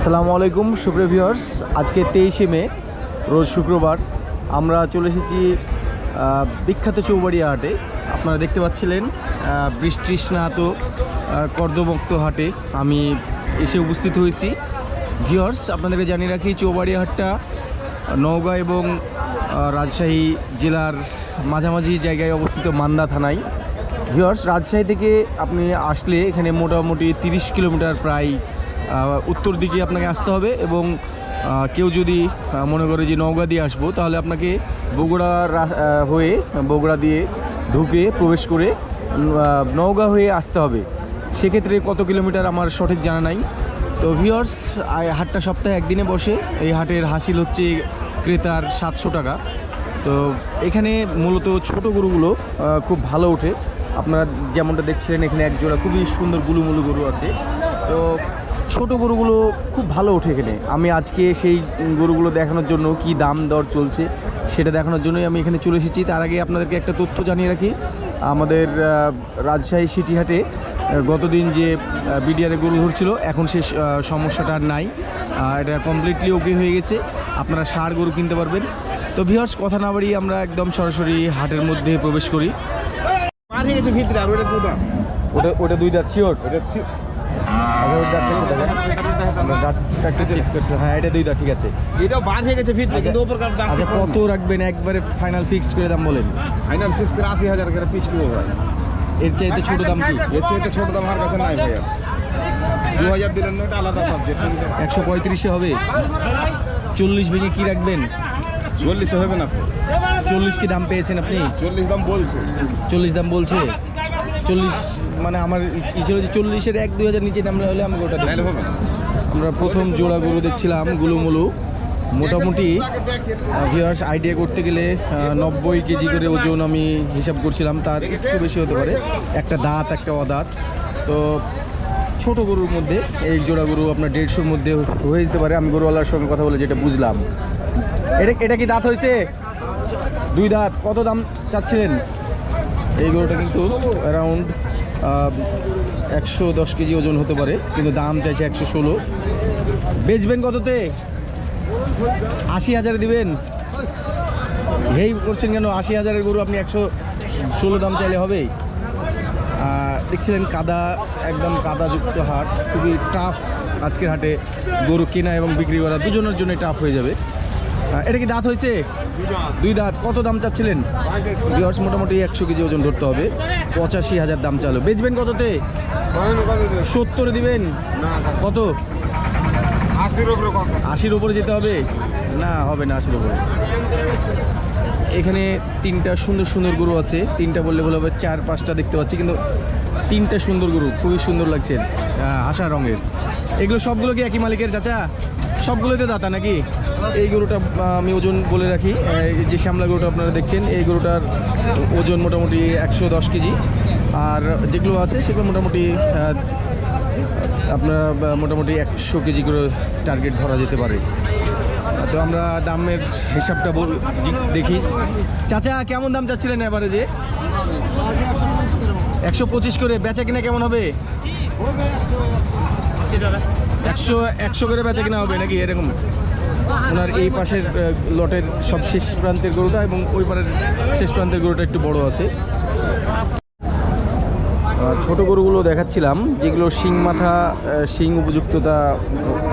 আসসালামু আলাইকুম সুপ্রিয় ভিউয়ার্স আজকে তেইশে মে রোজ শুক্রবার। আমরা চলে এসেছি বিখ্যাত চৌবাড়িয়া হাটে। আপনারা দেখতে পাচ্ছিলেন আহ, বৃষ্টি স্নাত আহ, কর্দমুক্ত হাটে আমি এসে উপস্থিত হয়েছি। ভিউয়ার্স আপনাদেরকে জানিয়ে রাখি চৌবাড়িয়া হাটটা নওগাঁ এবং রাজশাহী জেলার মাঝামাঝি জায়গায় অবস্থিত মান্দা থানায়। ভিউয়ার্স রাজশাহী থেকে আপনি আসলে এখানে মোটামুটি তিরিশ কিলোমিটার প্রায় উত্তর দিকে আপনাকে আসতে হবে এবং কেউ যদি মনে করে যে নওগাঁ দিয়ে আসব তাহলে আপনাকে বগুড়া রা- আহ, হয়ে বগুড়া দিয়ে ঢুকে প্রবেশ করে নওগাঁ হয়ে আসতে হবে। সেক্ষেত্রে কত কিলোমিটার আমার সঠিক জানা নাই। তো ভিওর্স হাটটা সপ্তাহে একদিনে বসে। এই হাটের হাসিল হচ্ছে ক্রেতার সাতশো টাকা। তো এখানে মূলত ছোট গরুগুলো খুব ভালো ওঠে। আপনারা যেমনটা দেখছিলেন এখানে একজোড়া খুবই সুন্দর গুলুমুলু গরু আছে। তো ছোট গরুগুলো খুব ভালো ওঠে এখানে। আমি আজকে সেই গরুগুলো দেখানোর জন্য কি দাম দর চলছে সেটা দেখানোর জন্যই আমি এখানে চলে এসেছি। তার আগে আপনাদেরকে একটা তথ্য জানিয়ে রাখি। আমাদের রাজশাহী সিটি হাটে আহ, গতদিন যে বিডিআরে গরু ধরছিল এখন সে সমস্যাটা আর নাই। এটা কমপ্লিটলি ওকে হয়ে গেছে। আপনারা সার গরু কিনতে পারবেন। তো ভিউয়ার্স কথা না বাড়িয়ে আমরা একদম সরাসরি হাটের মধ্যে প্রবেশ করি। ওটা ওটা দুই দাঁত শিওর হ্যাঁ এটা দুই দাঁত ঠিক আছে। এটাও বাঁধ হয়ে গেছে ভিতরে আচ্ছা। কিন্তু দাম আচ্ছা কত রাখবেন? একবারে ফাইনাল ফিক্সড করে দাম বলেন। ফাইনাল ফিস করে আশি হাজার করে পিচ নেব ভাই। এর চাইতে ছোট দাম কি? এর চেয়ে ছোট দাম আমার কাছে নাই ভাই আর। দু হাজার দিলেন ওটা আলাদা সাবজেক্ট একশো পঁয়ত্রিশে হবে? চল্লিশ ভেঙে কি রাখবেন? চল্লিশে হবে না। চল্লিশ কি দাম পেয়েছেন আপনি? চল্লিশ দাম বলছে। চল্লিশ দাম বলছে? চল্লিশ মানে আমার ই ছিল যে চল্লিশের এক দুই হাজার নিচে নামলে হলে আমাকে ওটা আমরা প্রথম জোড়া গরু দেখছিলাম গুলুমুলু। মোটামুটি ভিউয়ার্স আইডিয়া করতে গেলে নব্বই কেজি করে ওজন আমি হিসাব করছিলাম তার একটু বেশি হতে পারে। একটা দাঁত একটা অদাঁত। তো ছোট গরুর মধ্যে এই জোড়া গরু আপনার দেড়শোর মধ্যে হয়ে যেতে পারে। আমি গরুওয়ালার সঙ্গে কথা বলে যেটা বুঝলাম। এটা এটা কি দাঁত হয়েছে? দুই দাঁত। কত দাম চাচ্ছিলেন? এই গরুটা কিন্তু অ্যারাউন্ড একশো দশ কেজি ওজন হতে পারে, কিন্তু দাম চাইছে একশো ষোলো। বেচবেন কততে? আশি হাজারে দিবেন। হেই করছেন কেন? আশি হাজারের গরু আপনি একশো ষোলো দাম চাইলে হবে দেখছিলেন কাদা, একদম কাদাযুক্ত হাট, খুবই টাফ আজকের হাটে গরু কেনা এবং বিক্রি করা, দুজনের জন্য টাফ হয়ে যাবে। এটা কি দাঁত হয়েছে? দুই দাঁত। কত দাম চাচ্ছিলেন? বিহার্স মোটামুটি একশো কেজি ওজন ধরতে হবে। পঁচাশি হাজার দাম চালো। বেচবেন কততে? সত্তর দিবেন? কত? আশির উপরে কত? আশির উপরে যেতে হবে? না হবে না আশির উপরে। এখানে তিনটা সুন্দর সুন্দর গরু আছে। তিনটা বললে বলে হবে চার, পাঁচটা দেখতে পাচ্ছি, কিন্তু তিনটা সুন্দর গরু, খুবই সুন্দর লাগছে আশা রঙের। এগুলো সবগুলো কি একই মালিকের চাচা? সবগুলোতে দাতা নাকি? এই গরুটা আমি ওজন বলে রাখি যে শ্যামলা গরুটা আপনারা দেখছেন, এই গরুটার ওজন মোটামুটি একশো দশ কেজি। আর যেগুলো আছে, সেগুলো মোটামুটি আপনার মোটামুটি একশো কেজি করে টার্গেট ধরা যেতে পারে। তো আমরা দামের হিসাবটা বল দেখি। চাচা, কেমন দাম চাচ্ছিলেন এবারে যে একশো পঁচিশ করে। বেচা কিনা কেমন হবে? একশো একশো করে বেচা কিনা হবে নাকি এরকম? ওনার এই পাশের লটের সব শেষ প্রান্তের গরুটা এবং ওই পারের শেষ প্রান্তের গরুটা একটু বড় আছে। ছোট গরুগুলো দেখাচ্ছিলাম, যেগুলো শিং মাথা শিং উপযুক্ততা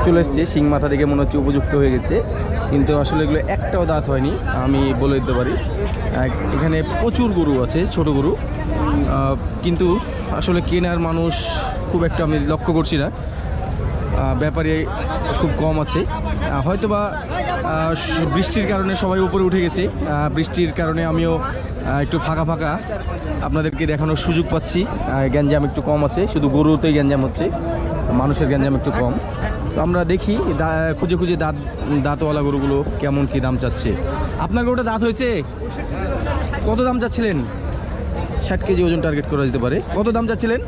চলে এসছে শিং মাথা দেখে মনে হচ্ছে উপযুক্ত হয়ে গেছে। কিন্তু আসলে এগুলো একটাও দাঁত হয়নি আমি বলে দিতে পারি। এখানে প্রচুর গরু আছে ছোট গরু। কিন্তু আসলে কেনার মানুষ খুব একটা আমি লক্ষ্য করছি না। ব্যাপারে খুব কম আছে। আহ, স- বৃষ্টির কারণে সবাই উপরে উঠে গেছে। বৃষ্টির কারণে আমিও একটু ফাঁকা ফাঁকা আপনাদেরকে দেখানোর সুযোগ পাচ্ছি। গ্যাঞ্জাম একটু কম আছে শুধু গরুতেই গ্যাঞ্জাম হচ্ছে। মানুষের গ্যাঞ্জাম একটু কম। তো আমরা দেখি খুঁজে খুঁজে দাঁত দাঁতওয়ালা গরুগুলো কেমন কি দাম চাচ্ছে। আপনার গরুটা দাঁত হয়েছে? কত দাম চাচ্ছিলেন? ষাট কেজি ওজন টার্গেট করা যেতে পারে। কত দাম চাচ্ছিলেন?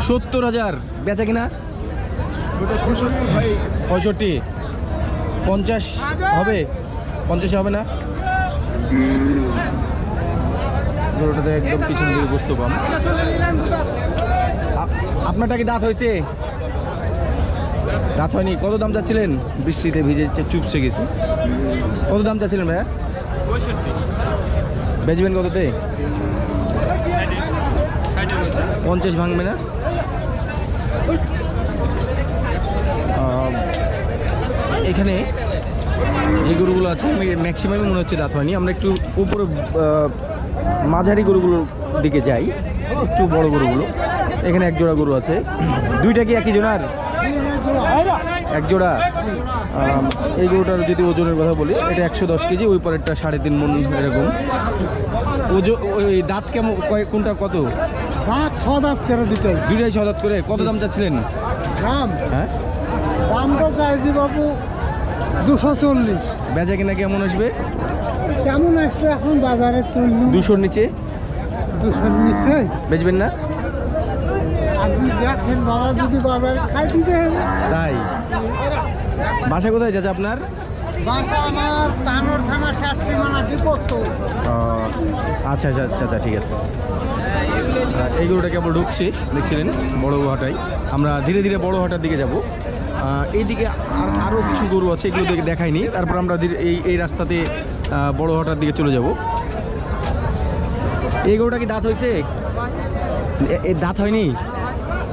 সত্তর হাজার। বেচা কিনা? পঁয়ষট্টি। পঞ্চাশ হবে? পঞ্চাশে হবে না? গরুটাতে একদম পিছন দিকে কম। আ- আপনারটা কি দাঁত হয়েছে? দাঁত হয়নি। কত দাম চাচ্ছিলেন? বৃষ্টিতে ভিজে চুপসে গেছে। কত দাম চাচ্ছিলেন ভাইয়া? বেচবেন কততে? পঞ্চাশ ভাঙবে না? এখানে যে গরুগুলো আছে ম্যাক্সিমামই মনে হচ্ছে দাঁত হয়নি। আমরা একটু উপরে মাঝারি গরুগুলোর দিকে যাই। একটু বড় গরুগুলো। এখানে এক জোড়া গরু আছে। দুইটা কি একই জোড়ার? এক জোড়া? এই গরুটার যদি ওজনের কথা বলি এটা একশো দশ কেজি ওই পরেরটা সাড়ে তিন মন এরকম। ওজন ওই দাঁত কেমন কয়- কোনটা কত? দাঁত ছ দাঁত করে দিতে দুইটাই ছ দাঁত করে? কত দাম চাচ্ছিলেন? দাম? হ্যাঁ? দাম তো চাইছি বাবু দুশো চল্লিশ। বেচা কিনা কেমন আসবে? কেমন আসবে এখন বাজারে দুশোর নিচে? দুশো নিচ্ছে বেচবেন না আপনি দেখেন বাবা যদি বাজারে খাই দিতে হবে তাই? বাসা কোথায় যাচ্ছে আপনার? আমার আচ্ছা আচ্ছা আচ্ছা আচ্ছা ঠিক আছে। এই গরুটা কেবল ঢুকছে দেখছিলেন বড় হাটাই আমরা ধীরে ধীরে বড় হাটার দিকে যাব। এইদিকে আর আরও কিছু গরু আছে এগুলো দেখে দেখাইনি। তারপর আমরা এই এই রাস্তাতে বড় হাটার দিকে চলে যাব। এই গরুটা কি দাঁত হয়েছে? দাঁত হয়নি?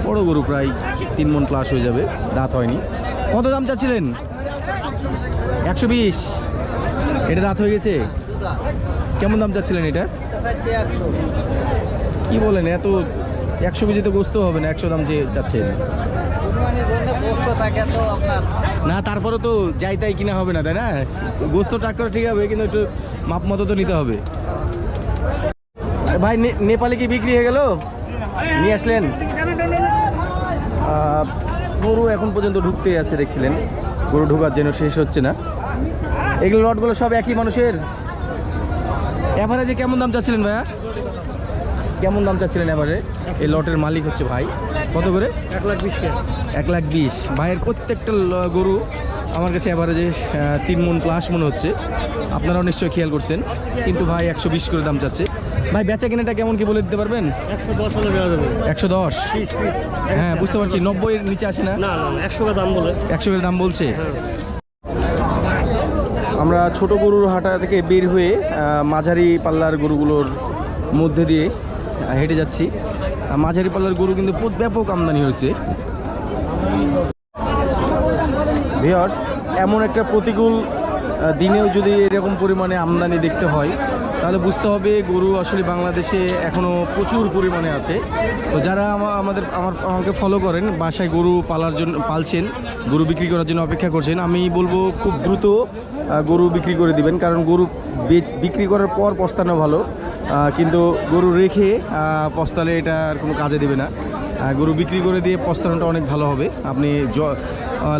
বড় গরু প্রায় তিন মন প্লাস হয়ে যাবে, দাঁত হয়নি। কত দাম চাচ্ছিলেন? একশো বিশ। এটা দাঁত হয়ে গেছে? কেমন দাম চাচ্ছিলেন এটা? কি বলেন, এত একশো কেজি তো গোস্ত হবে না, একশো দাম যে চাচ্ছেন। না তারপরে তো যাই তাই কিনা হবে না, তাই না? গোস্ত টাকা ঠিক হবে কিন্তু একটু মাপ মতো তো নিতে হবে। ভাই নেপালে কি বিক্রি হয়ে গেল? নিয়ে আসলেন? গরু এখন পর্যন্ত ঢুকতেই আছে দেখছিলেন। গরু ঢোকার জন্য শেষ হচ্ছে না। এগুলো লটগুলো সব একই মানুষের? এভারেজে কেমন দাম চাচ্ছিলেন ভাইয়া? কেমন দাম চাচ্ছিলেন এবারে এই লটের মালিক হচ্ছে ভাই। কত করে? এক লাখ বিশ এক লাখ বিশ। ভাইয়ের প্রত্যেকটা গরু আমার কাছে এভারেজে তিন মন প্লাস মনে হচ্ছে। আপনারাও নিশ্চয়ই খেয়াল করছেন। কিন্তু ভাই একশো বিশ করে দাম চাচ্ছে। ভাই বেচা কেনাটা কেমন কি বলে দিতে পারবেন? একশো দশ হলে দেওয়া যাবে। একশো দশ? হ্যাঁ বুঝতে পারছি নব্বইয়ের নিচে আসে না? একশো দাম বলে। একশো দাম বলছে। আমরা ছোট গরুর হাটা থেকে বের হয়ে মাঝারি পাল্লার গরুগুলোর মধ্যে দিয়ে হেঁটে যাচ্ছি। মাঝারি পাল্লার গরু কিন্তু খুব ব্যাপক আমদানি হয়েছে। ভিওর্স এমন একটা প্রতিকূল দিনেও যদি এরকম পরিমাণে আমদানি দেখতে হয় তাহলে বুঝতে হবে গরু আসলে বাংলাদেশে এখনও প্রচুর পরিমাণে আছে। তো যারা আমাদের আমার আমাকে ফলো করেন, বাসায় গরু পালার জন্য পালছেন, গরু বিক্রি করার জন্য অপেক্ষা করছেন, আমি বলব খুব দ্রুত গরু বিক্রি করে দিবেন, কারণ গরু বিক্রি করার পর পস্তানো ভালো কিন্তু গরু রেখে পস্তালে এটা আর কোনো কাজে দেবে না। গরু বিক্রি করে দিয়ে পস্তানোটা অনেক ভালো হবে। আপনি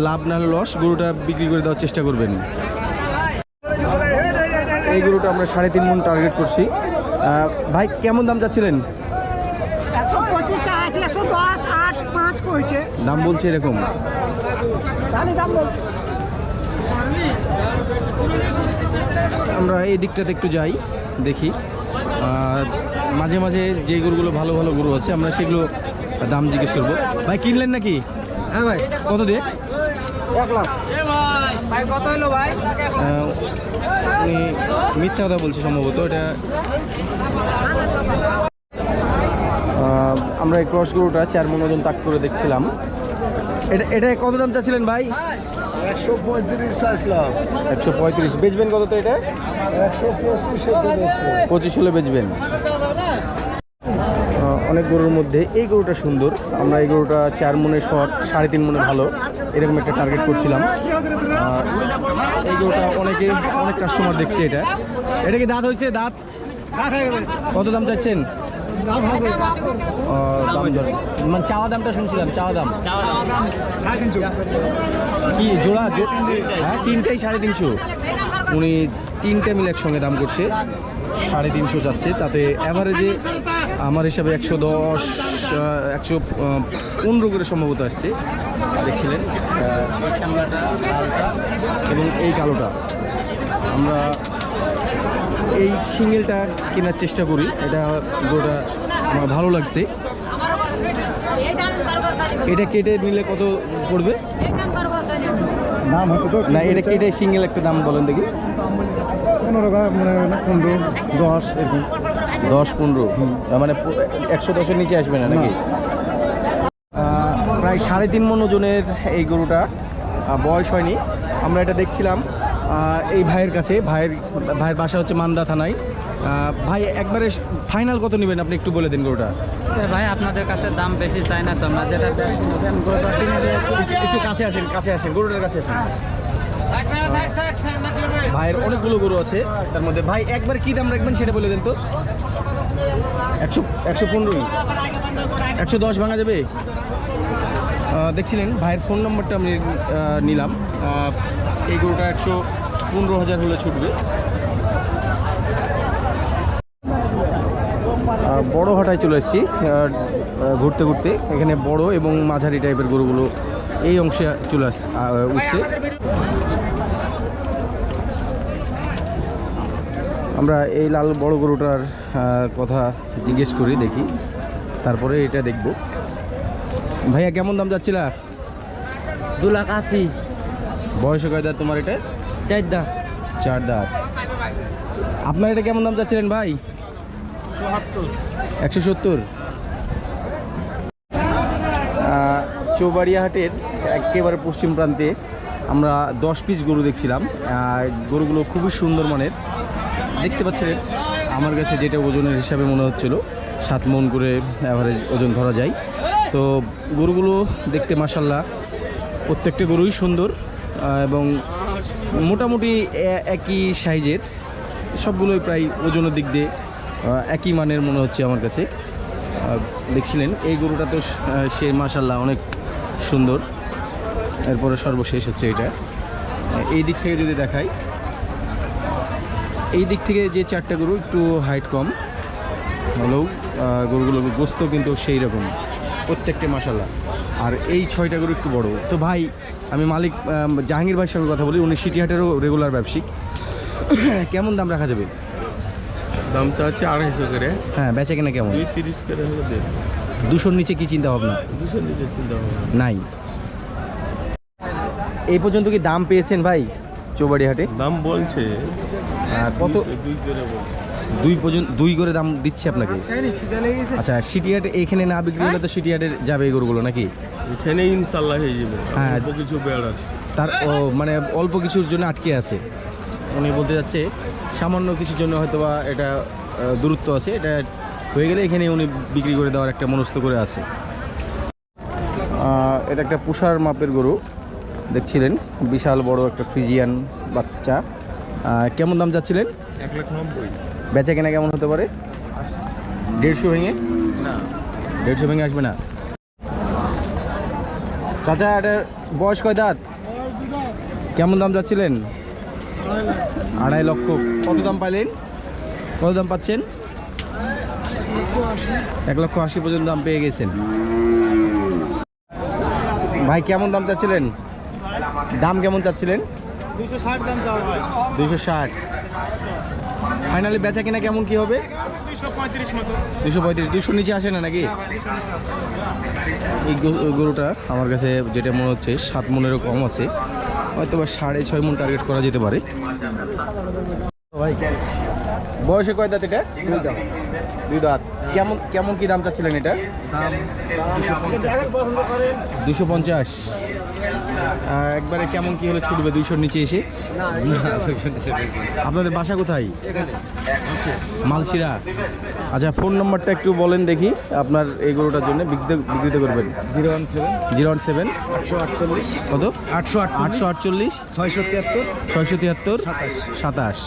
লাভ না লস, গরুটা বিক্রি করে দেওয়ার চেষ্টা করবেন। এই গরুটা আমরা সাড়ে তিন মন টার্গেট করছি। ভাই কেমন দাম চাচ্ছিলেন পাঁচ দাম বলছে এরকম। দাম আমরা এই দিকটাতে একটু যাই দেখি। মাঝে মাঝে যে গরুগুলো ভালো ভালো গরু আছে আমরা সেগুলো দাম জিজ্ঞেস করব। ভাই কিনলেন নাকি? হ্যাঁ ভাই। কত দিয়ে? এক লাখ। ভাই কত হলো ভাই? উনি মিথ্যা কথা বলছে সম্ভবত এটা আমরা এই ক্রস গরুটা চার মন ওজন তাক করে দেখছিলাম। এটা এটা কত দাম চাচ্ছিলেন ভাই? একশো পঁয়ত্রিশ চাইছিলাম একশো পঁয়ত্রিশ। বেচবেন কত তো এটা? একশো পঁচিশে পঁচিশ হলে বেচবেন। অনেক গরুর মধ্যে এই গরুটা সুন্দর। আমরা এই গরুটা চার মনে শর্ট সাড়ে তিন মনে ভালো, এরকম একটা টার্গেট করছিলাম। এই গরুটা অনেকে, অনেক কাস্টমার দেখছে এটা। এটা কি দাঁত হয়েছে? দাঁত? কত দাম চাচ্ছেন? মানে চাওয়া দামটা শুনছিলাম, চাওয়া দাম। কি, জোড়া? হ্যাঁ তিনটাই সাড়ে তিনশো। উনি তিনটে মিলে একসঙ্গে দাম করছে। সাড়ে তিনশো যাচ্ছে তাতে অ্যাভারেজে আমার হিসাবে একশো দশ একশো পনেরো করে সম্ভবত আসছে। দেখছিলেন এই সামলাটা লালটা এবং এই কালোটা। আমরা এই সিঙ্গেলটা কেনার চেষ্টা করি। এটা গরুটা আমার ভালো লাগছে। এটা কেটে নিলে কত পড়বে? নাম হচ্ছে তো না এটা কেটে সিঙ্গেল একটা দাম বলেন দেখি। পনেরো মানে পনেরো দশ এরকম। দশ পনেরো। মানে একশো দশের নিচে আসবে না নাকি? প্রায় সাড়ে তিন মন ওজনের এই গরুটা বয়স হয়নি। আমরা এটা দেখছিলাম এই ভাইয়ের কাছে ভাইয়ের ভাইয়ের বাসা হচ্ছে মান্দা থানায়। ভাই একবারে ফাইনাল কত নেবেন? আপনি একটু বলে দিন গরুটা। ভাই আপনাদের কাছে দাম বেশি চাই না তো আমরা যেটা একটু কাছে আসেন কাছে আসেন গরুটার কাছে আসেন। ভাইয়ের অনেকগুলো গরু আছে তার মধ্যে ভাই একবার কি দাম রাখবেন সেটা বলে দেন তো। একশো একশো পনেরোই একশো দশ ভাঙা যাবে? দেখছিলেন, ভাইয়ের ফোন নম্বরটা আমি নিলাম। এই গরুটা একশো পনেরো হাজার হলে ছুটবে। বড় হাটায় চলে এসেছি ঘুরতে ঘুরতে। এখানে বড় এবং মাঝারি টাইপের গরুগুলো এই অংশে চলে আস উঠছে। আমরা এই লাল বড় গরুটার কথা জিজ্ঞেস করি দেখি। তারপরে এটা দেখব। ভাইয়া কেমন দাম যাচ্ছিলা? দু লাখ আশি। বয়স কয়দা তোমার এটা? চার দা চার দাঁত। আপনার এটা কেমন দাম যাচ্ছিলেন ভাই? একশো সত্তর। চৌবাড়িয়া হাটের একেবারে পশ্চিম প্রান্তে আমরা দশ পিস গরু দেখছিলাম। গরুগুলো খুবই সুন্দর মানের। দেখতে পাচ্ছিলেন আমার কাছে যেটা ওজনের হিসাবে মনে হচ্ছিল, সাত মন করে অ্যাভারেজ ওজন ধরা যায়। তো গরুগুলো দেখতে মাসাল্লাহ প্রত্যেকটা গরুই সুন্দর এবং মোটামুটি একই সাইজের, সবগুলোই প্রায় ওজনের দিক দিয়ে একই মানের মনে হচ্ছে আমার কাছে। দেখছিলেন, এই গরুটা তো সে মাসাল্লাহ অনেক সুন্দর। এরপরে সর্বশেষ হচ্ছে এটা। এই দিক থেকে যদি দেখাই এই দিক থেকে যে চারটা গরু একটু হাইট কম। হলেও আহ, গরুগুলোর গোস্ত কিন্তু সেই রকম প্রত্যেকটা মাসাল্লাহ আর এই ছয়টা গরু একটু বড়। তো ভাই আমি মালিক জাহাঙ্গীর ভাইয়ের সঙ্গে কথা বলি। উনি সিটিহাটেরও রেগুলার ব্যবসায়িক। কেমন দাম রাখা যাবে? দামটা হচ্ছে আড়াইশো করে। হ্যাঁ বেচা কেনা কেমন? দুই তিরিশ করে হলে দুশোর নিচে কি চিন্তা ভাবনা? দুশো নিচে চিন্তা ভাবনা। নাই। এই পর্যন্ত কি দাম পেয়েছেন ভাই? চৌবাড়ি হাটে দাম বলছে। কত? দুই করে দুই পর্যন্ত দুই করে দাম দিচ্ছে আপনাকে। আচ্ছা সিটিহাট এইখানে না বিক্রি হলে তো সিটিহাটে যাবে এই গরুগুলো নাকি? এখানে ইনশাল্লাহ হয়ে যাবে। হ্যাঁ। অল্প কিছু বেড় আছে। তার ও মানে অল্প কিছুর জন্য আটকে আছে। উনি বলতে যাচ্ছে সামান্য কিছুর জন্য হয়তো বা এটা দূরত্ব আছে। এটা হয়ে গেলে এখানে উনি বিক্রি করে দেওয়ার একটা মনস্থ করে আছে। এটা একটা পুষার মাপের গরু। দেখছিলেন বিশাল বড় একটা ফ্রিজিয়ান বাচ্চা। কেমন দাম যাচ্ছিলেন এক লাখ নব্বই। বেচা কেনা কেমন হতে পারে? দেড়শো ভেঙে? না। দেড়শো ভেঙে আসবে না? চাচা এটার বয়স কয় দাঁত? কেমন দাম যাচ্ছিলেন আড়াই লক্ষ। কত দাম পাইলেন? কত দাম পাচ্ছেন? এক লক্ষ আশি পর্যন্ত দাম পেয়ে গেছেন। ভাই কেমন দাম চাচ্ছিলেন? দাম কেমন চাচ্ছিলেন? দুশো ষাট ফাইনালি বেচা কিনা কেমন কি হবে? দুশো পঁয়ত্রিশ দুশো নিচে আসে না নাকি? এই গরু- গরুটা আমার কাছে যেটা মনে হচ্ছে সাত মনেরও কম আছে। হয়তো বা সাড়ে ছয় মন টার্গেট করা যেতে পারে। ভাই বয়সে কয় দাঁত এটা? দুই দাঁত। কেমন কেমন কি দাম চাচ্ছিলেন এটা? দুশো পঞ্চাশ। একবারে কেমন কি হলে ছুটবে দুইশোর নিচে এসে? আপনাদের বাসা কোথায়? মালসিরা আচ্ছা ফোন নম্বরটা একটু বলেন দেখি আপনার এই গরুটার জন্য। বিক্রিতে করবেন। Zero one seven. Zero one seven. আটশো আটচল্লিশ। কত? আটশো আটশো আটচল্লিশ। ছয়শো তিয়াত্তর ছয়শো তিয়াত্তর সাতাশ। সাতাশ।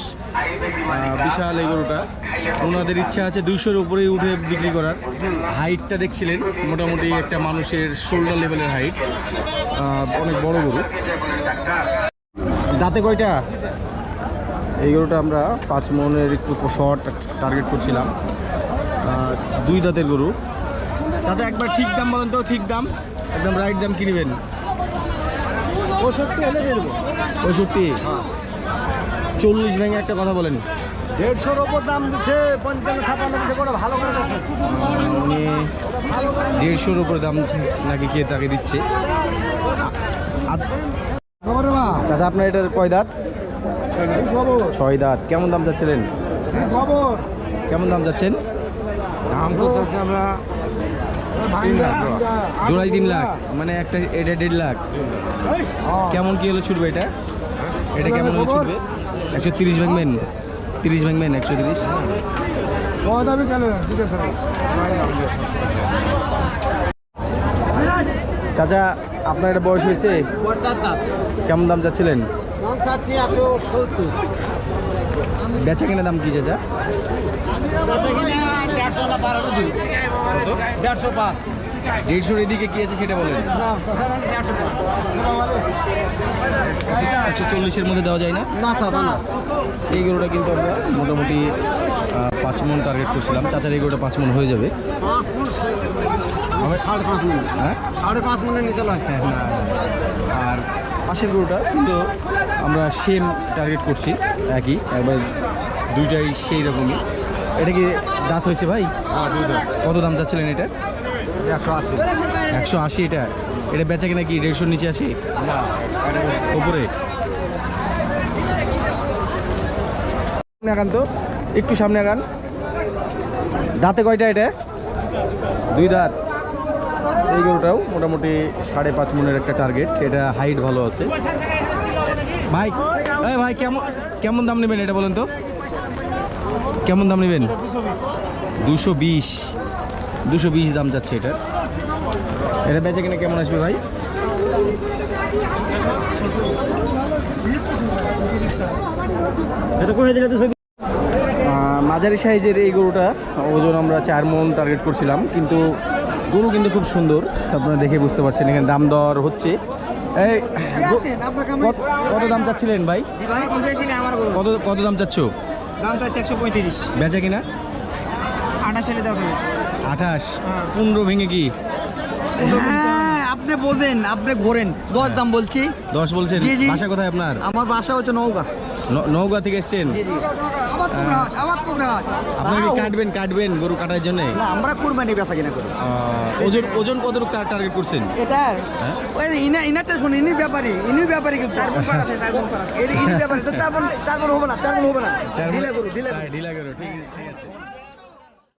বিশাল এই গরুটা। ওনাদের ইচ্ছা আছে দুইশোর উপরেই উঠে বিক্রি করার। হাইটটা দেখছিলেন, মোটামুটি একটা মানুষের শোল্ডার লেভেলের হাইট অনেক বড় গরু। দাঁতে কয়টা? এই গরুটা আমরা পাঁচ মনের একটু শর্ট টার্গেট করছিলাম। দুই দাঁতের গরু। চাচা, একবার ঠিক দাম বলেন তো, ঠিক দাম। একদম রাইট দাম কিনবেন পঁয়ষট্টি হলে পঁয়ষট্টি? চল্লিশ ভেঙে একটা কথা বলেন। দেড়শোর ওপর দাম দিচ্ছে পঞ্চান্ন ছাপান্ন করে ভালো করে দেখো। দেড়শোর উপরে দাম নাকি কে তাকে দিচ্ছে? চাচা আপনার এটার কয় দাঁত? ছয় দাঁত। কেমন দাম যাচ্ছিলেন কেমন দাম যাচ্ছেন দাম তো চাচ্ছি আমরা জোড়াই তিন লাখ। মানে একটা এটা দেড় লাখ। কেমন কি হলে ছুটবে এটা? এটা কেমন হলে ছুটবে? একশো তিরিশ ভাঙবেন তিরিশ ভাঙবেন একশো তিরিশ। চাচা, আপনার একটা বয়স হয়েছে? কেমন দাম যাচ্ছিলেন বেচা কেনা দাম কি চাচা? দেড়শো না দেড়শোর এদিকে কি আছে সেটা বলেন। একশো চল্লিশের মধ্যে দেওয়া যায় না? এই গরুটা কিন্তু আমরা মোটামুটি পাঁচ মন টার্গেট করছিলাম। চাচার এই গরুটা পাঁচ মন হয়ে যাবে। পাঁচ সাড়ে হ্যাঁ? সাড়ে পাঁচ নিচে লয়। হ্যাঁ, না। আর পাশের গরুটা কিন্তু আমরা সেম টার্গেট করছি একই। একবার দুইটাই সেই রকমই। এটা কি দাঁত হয়েছে ভাই? কত দাম চাচ্ছিলেন এটা? একশো আশি। এটা। এটা বেচা কিনা কি? দেড়শোর নিচে আসি উপরে? আগান তো। একটু সামনে আগান। দাঁতে কয়টা এটা? দুই দাঁত। এই গরুটাও মোটামুটি সাড়ে পাঁচ মনের একটা টার্গেট এটা হাইট ভালো আছে। ভাই এই ভাই কেমন কেমন দাম নেবেন এটা বলেন তো? কেমন দাম নেবেন? দুশো বিশ। দুশো বিশ দাম যাচ্ছে এটা এটা বেচে কিনে কেমন আসবে ভাই? এটা করে দিলে দুশো মাঝারি সাইজের এই গরুটা ওজন আমরা চার মন টার্গেট করছিলাম কিন্তু গরু কিন্তু খুব সুন্দর। আপনারা দেখে বুঝতে পারছেন এখানে দাম দর হচ্ছে। এই কত- দাম চাচ্ছিলেন ভাই? কত কত দাম চাচ্ছ? দাম চাচ্ছে একশো পঁয়ত্রিশ। বেচা কিনা? আঠাশ দাম। আঠাশ। পনেরো ভেঙে কি? হ্যাঁ আপনি বোঝেন আপনি ঘোরেন। দশ দাম বলছি। দশ বলছেন। বাসা কোথায় আপনার? আমার বাসা হচ্ছে নৌকা ন- নওগাঁ থেকে এসছেন? জি জি। আবার কুমড়াহাট আবার কুমড়াহাট আপনার কি কাটবেন কাটবেন গরু কাটার জন্য? না আমরা কুরবানি বেচা কিনা করি। ওজন ওজন কত টার্গেট করছেন? এটা হ্যাঁ? ওই ইনা ইনারটা শুনি ইনি ব্যাপারী ইনি ব্যাপারী কিন্তু। এই ইনি ব্যাপারী তো চার বোন চার বোন হবে না চার বোন হবে না। চার ঢিলা গরু। ঢিলা গরু ঠিক ঠিক আছে।